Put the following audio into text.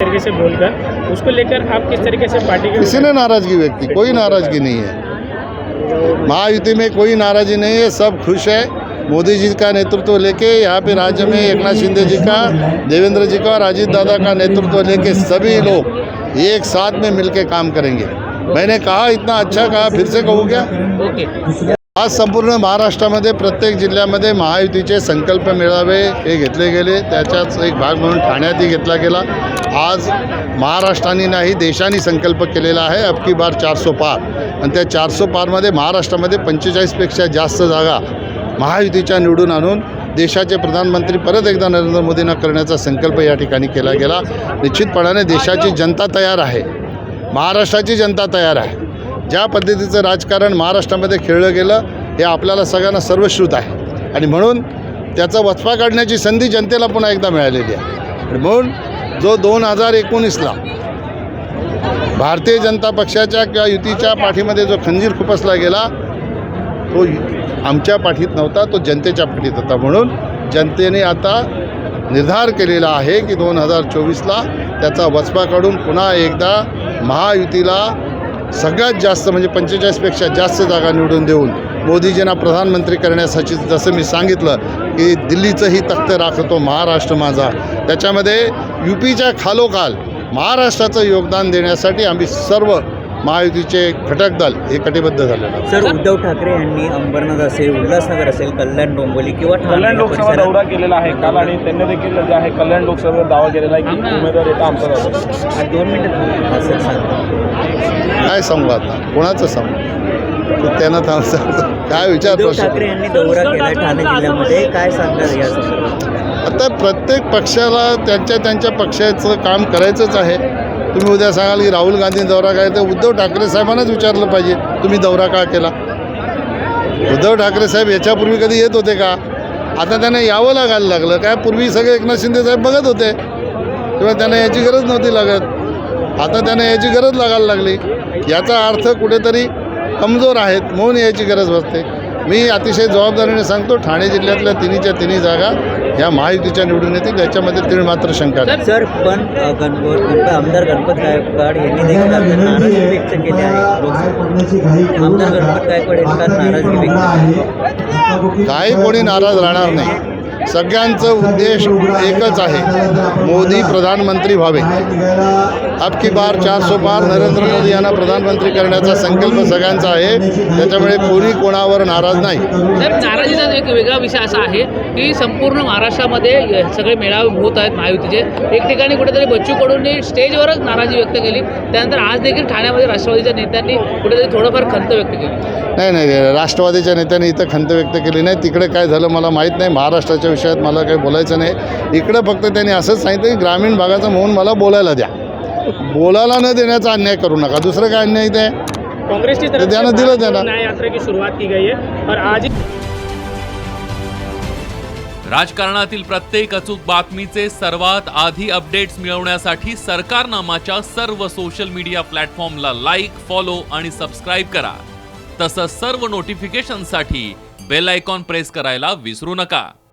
तरीके से बोलकर उसको लेकर आप किस तरीके से पार्टी के किसी ने नाराज़गी व्यक्ति कोई नाराज़गी नहीं है। महायुति में कोई नाराज़गी नहीं है। सब खुश है। मोदी जी का नेतृत्व लेके यहाँ पे राज्य में एकनाथ शिंदे जी का देवेंद्र जी का और अजीत दादा का नेतृत्व लेके सभी लोग एक साथ में मिलके काम करेंगे। मैंने कहा इतना अच्छा कहा फिर से कहूँ क्या? ओके। आज संपूर्ण महाराष्ट्रामध्ये प्रत्येक जिल्ह्यामध्ये महायुतीचे संकल्प मेळावे हे घेतले गेले. त्याच्याच एक भाग म्हणून ठाण्यातही घेतला गेला. आज महाराष्ट्राने नाही देशाने संकल्प केलेला आहे. अबकी बार चारसो पार. आणि त्या चारसो पारमध्ये महाराष्ट्रामध्ये पंचेचाळीसपेक्षा जास्त जागा महायुतीच्या निवडून आणून देशाचे प्रधानमंत्री परत एकदा नरेंद्र मोदींना करण्याचा संकल्प या ठिकाणी केला गेला. निश्चितपणाने देशाची जनता तयार आहे. महाराष्ट्राची जनता तयार आहे. ज्या पद्धतीचं राजकारण महाराष्ट्रामध्ये खेळलं गेलं हे आपल्याला सगळ्यांना सर्वश्रुत आहे. आणि म्हणून त्याचा वचपा काढण्याची संधी जनतेला पुन्हा एकदा मिळालेली आहे. आणि म्हणून जो दोन हजार एकोणीसला भारतीय जनता पक्षाच्या किंवा युतीच्या पाठीमध्ये जो खंजीर खुपसला गेला तो आमच्या पाठीत नव्हता तो जनतेच्या पाठीत होता. म्हणून जनतेने आता निर्धार केलेला आहे की दोन हजार चोवीसला त्याचा वचपा काढून पुन्हा एकदा महायुतीला सगळ्यात जास्त म्हणजे पंचेचाळीसपेक्षा जास्त जागा निवडून देऊन मोदीजींना प्रधानमंत्री करण्यासाठी जसं मी सांगितलं की दिल्लीचंही तख्त राखतो महाराष्ट्र माझा. त्याच्यामध्ये यू पीच्या खालोखाल महाराष्ट्राचं योगदान देण्यासाठी आम्ही सर्व महायुतीचे घटक दल हे कटिबद्ध झालेलं आहे सर उद्धव ठाकरे यांनी अंबरनाथ असेल उल्हासनगर असेल कल्याण डोंबिवली किंवा ठाणे कल्याण लोकसभा दौरा केलेला आहे काल आणि त्यांनी देखील जे आहे कल्याण लोकसभेवर दावा केलेला आहे की उमेदवार येता आमचा दोन मिनिटं असेल सांगा. काय सांगू आता कोणाचं सांगू त्यानं काय विचार ठाकरे यांनी दौरा केला ठाणे जिल्ह्यामध्ये. काय सांगणार या संदर्भात? आता प्रत्येक पक्षाला त्यांच्या त्यांच्या पक्षाचं काम करायचंच आहे. तुम्ही उद्या सांगाल की राहुल गांधी दौरा काय? तर उद्धव ठाकरे साहेबांनाच विचारलं पाहिजे तुम्ही दौरा का केला? उद्धव ठाकरे साहेब याच्यापूर्वी कधी येत होते का? आता त्यांना यावं लागायला लागलं. काय पूर्वी सगळे एकनाथ शिंदे साहेब बघत होते. तेव्हा त्यांना याची गरज नव्हती लागत. आता त्यांना याची गरज लागायला लागली. याचा अर्थ कुठेतरी कमजोर आहेत म्हणून याची गरज भासते. मी अतिशय जबाबदारीने सांगतो ठाणे जिल्ह्यातल्या तिन्हीच्या तिन्ही जागा ह्या महायुतीच्या निवडून येतील याच्यामध्ये तीळ मात्र शंका नाही. सर पण गणपत आमदार गणपत गायकवाड यांनी देखील आपल्या नाराजी व्यक्त केली आहे. आमदार गणपत गायकवाड यांनी काल नाराजगी व्यक्त केली काही कोणी नाराज राहणार नाही. सगळ्यांचं उद्देश एकच आहे. मोदी प्रधानमंत्री व्हावे. अब की बार चारसो पार नरेंद्र मोदी यांना प्रधानमंत्री करण्याचा संकल्प सगळ्यांचा आहे. त्याच्यामुळे कोणी कोणावर नाराज नाही. नाराजीचा एक वेगळा विषय असा आहे की संपूर्ण महाराष्ट्रामध्ये सगळे मेळावे होत आहेत महायुतीचे. एक ठिकाणी कुठेतरी बच्चू कडूंनी स्टेजवरच नाराजी व्यक्त केली. त्यानंतर आज देखील ठाण्यामध्ये राष्ट्रवादीच्या नेत्यांनी कुठेतरी थोडंफार खंत व्यक्त केली. नाही नाही राष्ट्रवादीच्या नेत्यांनी इथं खंत व्यक्त केली नाही. तिकडे काय झालं मला माहीत नाही. महाराष्ट्राच्या विषयात मला काही बोलायचं नाही. इकडं फक्त त्यांनी असंच सांगितलं की ग्रामीण भागाचं म्हणून मला बोलायला द्या. बोलायला न देण्याचा अन्याय करू नका. दुसरं काय अन्याय ते कांग्रेस की न्याय यात्रा की शुरुआत की गई है और आज राजकारणातील प्रत्येक अचूक बातमीचे सर्वात आधी अपडेट्स मिळवण्यासाठी सरकारनामाच्या सर्व सोशल मीडिया प्लॅटफॉर्मला लाईक फॉलो आणि सबस्क्राईब करा. तसंच सर्व नोटिफिकेशनसाठी बेल आयकॉन प्रेस करायला विसरू नका.